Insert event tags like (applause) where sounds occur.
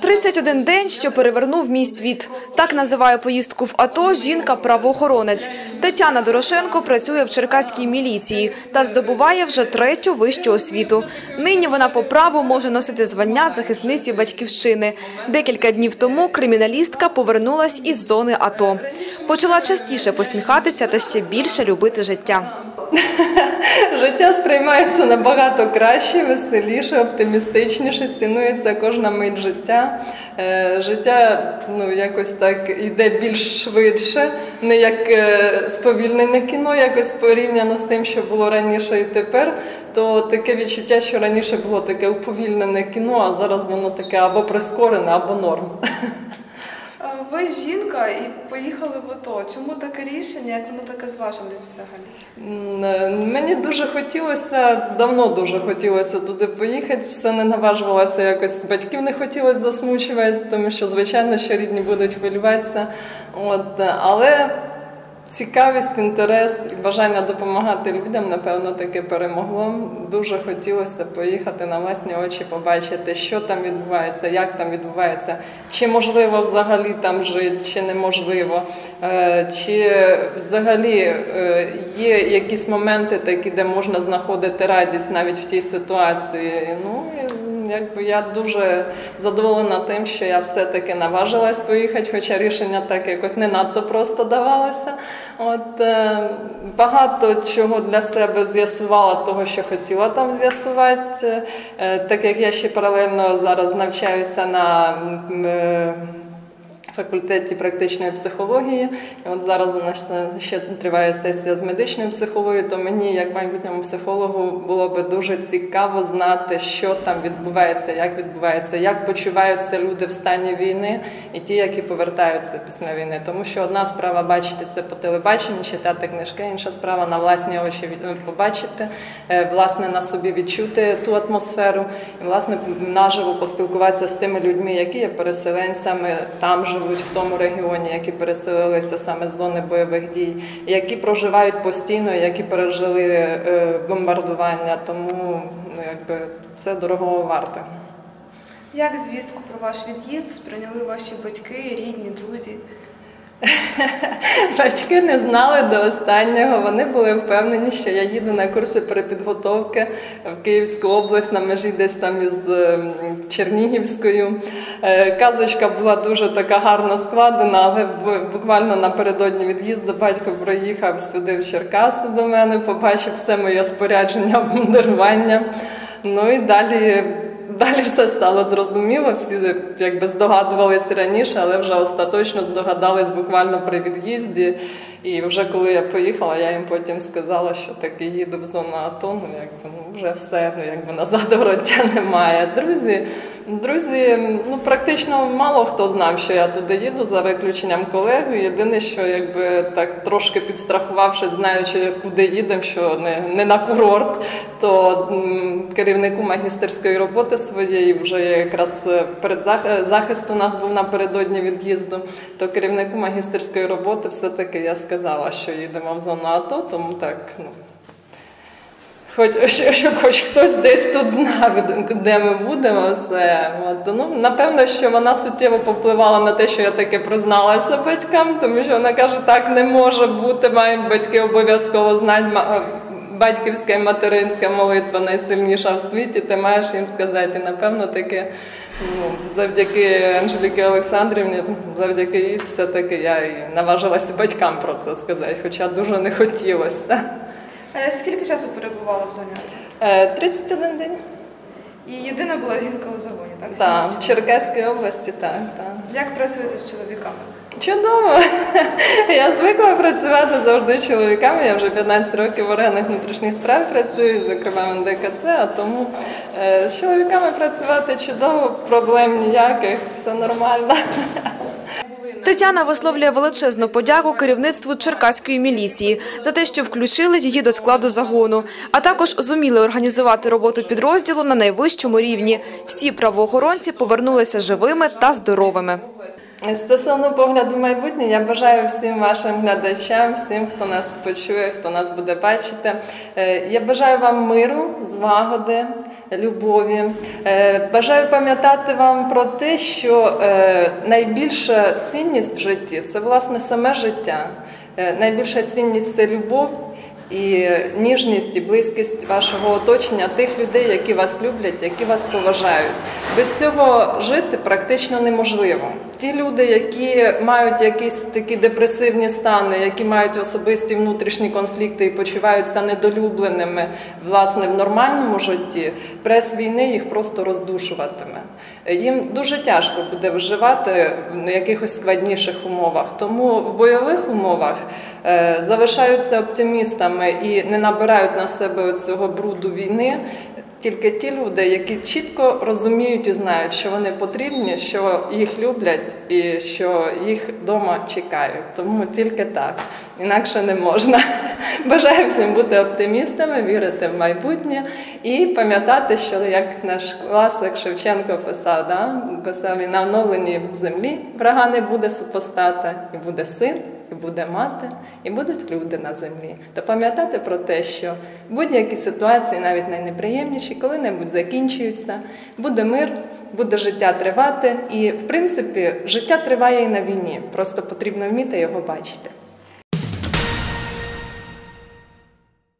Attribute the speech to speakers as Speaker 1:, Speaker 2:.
Speaker 1: 31 день, що перевернув мій світ. Так називає поїздку в АТО жінка-правоохоронець. Тетяна Дорошенко працює в Черкаській міліції та здобуває вже третю вищу освіту. Нині вона по праву може носити звання захисниці батьківщини. Декілька днів тому криміналістка повернулась із зони АТО. Почала частіше посміхатися та ще більше любити життя. (laughs)
Speaker 2: Життя сприймається набагато краще, веселіше, оптимістичніше, цінується кожна мить життя. Е, Життя ну, якось так йде більш швидше, не як е, сповільнене кіно, якось порівняно з тим, що було раніше і тепер. То таке відчуття, що раніше було таке уповільнене кіно, а зараз воно таке або прискорене, або норм. (laughs)
Speaker 3: Ви жінка і поїхали в АТО. Чому таке рішення? Як воно таке зважилось взагалі?
Speaker 2: Е, Мені дуже хотілося, давно дуже хотілося туди поїхати. Все не наважувалося якось. Батьків не хотілося засмучувати, тому що, звичайно, що рідні будуть хвилюватися. От, е, але цікавість, інтерес і бажання допомагати людям, напевно, таки перемогло. Дуже хотілося поїхати на власні очі, побачити, що там відбувається, як там відбувається, чи можливо взагалі там жити, чи неможливо, Е, чи взагалі е, є якісь моменти такі, де можна знаходити радість навіть в тій ситуації. Ну, якби я дуже задоволена тим, що я все-таки наважилась поїхати, хоча рішення так якось не надто просто давалося. От е, багато чого для себе з'ясувала, того, що хотіла там з'ясувати. Е, так як я ще паралельно зараз навчаюся на. е, факультеті практичної психології. І от зараз у нас ще триває сесія з медичної психології, то мені, як майбутньому психологу, було би дуже цікаво знати, що там відбувається, як відбувається, як почуваються люди в стані війни і ті, які повертаються після війни. Тому що одна справа бачити це по телебаченню, читати книжки, інша справа на власні очі від- побачити, е, власне на собі відчути ту атмосферу, і власне наживо поспілкуватися з тими людьми, які є переселенцями, там живуть в тому регіоні, які переселилися саме з зони бойових дій, які проживають постійно, які пережили е, бомбардування. Тому ну якби це дорогого варте.
Speaker 3: Як звістку про ваш від'їзд сприйняли ваші батьки, рідні, друзі? (laughs)
Speaker 2: Батьки не знали до останнього. Вони були впевнені, що я їду на курси перепідготовки в Київську область на межі десь там із ем, Чернігівською. Е, Казочка була дуже така гарно складена, але буквально напередодні від'їзду батько приїхав сюди в Черкаси до мене, побачив все моє спорядження, обмундирування. Ну і далі. Далі все стало зрозуміло, всі якби здогадувалися раніше, але вже остаточно здогадались буквально при від'їзді. І вже коли я поїхала, я їм потім сказала, що таки їду в зону АТО, ну якби ну вже все, ну якби назад вороття (laughs) немає. Друзі, друзі, ну практично мало хто знав, що я туди їду за виключенням колеги. Єдине, що якби так трошки підстрахувавшись, знаючи, куди їдемо, що не, не на курорт, то м, керівнику магістерської роботи своєї вже якраз е, передзах- захист у нас був напередодні від'їзду, то керівнику магістерської роботи все-таки я сказала, що їдемо в зону АТО, тому так, ну. Хоч щоб хоч хтось десь тут знав, де ми будемо, все. От. Ну, напевно, що вона суттєво повпливала на те, що я таки призналася батькам, тому що вона каже, так не може бути, мають батьки обов'язково знати. Батьківська і материнська молитва найсильніша в світі, ти маєш їм сказати. І напевно таки, ну, завдяки Анжеліки Олександрівні, завдяки їй, все-таки я і наважилася батькам про це сказати, хоча дуже не хотілося.
Speaker 3: А скільки часу перебувала в зоні АТО?
Speaker 2: Е, 31 день.
Speaker 3: І єдина була жінка у загоні, так?
Speaker 2: Так, в Черкаській області, так, так.
Speaker 3: Як працюється з чоловіками?
Speaker 2: Чудово! (laughs) Я звикла працювати завжди чоловіками. Я вже 15 років в органах внутрішніх справ працюю, зокрема в НДКЦ, а тому е, з чоловіками працювати чудово, проблем ніяких, все нормально. (laughs)
Speaker 1: Тетяна висловлює величезну подяку керівництву Черкаської міліції за те, що включили її до складу загону, а також зуміли організувати роботу підрозділу на найвищому рівні. Всі правоохоронці повернулися живими та здоровими.
Speaker 2: Стосовно погляду в майбутнє, я бажаю всім вашим глядачам, всім, хто нас почує, хто нас буде бачити. е, Я бажаю вам миру, злагоди, любові. Е, Бажаю пам'ятати вам про те, що е, найбільша цінність в житті це власне саме життя. Найбільша цінність це любов і ніжність і близькість вашого оточення, тих людей, які вас люблять, які вас поважають. Без цього жити практично неможливо. Ті люди, які мають якісь такі депресивні стани, які мають особисті внутрішні конфлікти і почуваються недолюбленими власне в нормальному житті, прес війни їх просто роздушуватиме. Їм дуже тяжко буде виживати в якихось складніших умовах. Тому в бойових умовах е, залишаються оптимістами і не набирають на себе цього бруду війни. Тільки ті люди, які чітко розуміють і знають, що вони потрібні, що їх люблять і що їх вдома чекають. Тому тільки так, інакше не можна. (laughs) Бажаю всім бути оптимістами, вірити в майбутнє і пам'ятати, що як наш класик Шевченко писав, да? писав і на оновленій землі врага не буде супостата, і буде син буде мати, і будуть люди на землі. То пам'ятати про те, що будь-які ситуації, навіть найнеприємніші, коли-небудь закінчуються, буде мир, буде життя тривати. І, в принципі, життя триває і на війні. Просто потрібно вміти його бачити.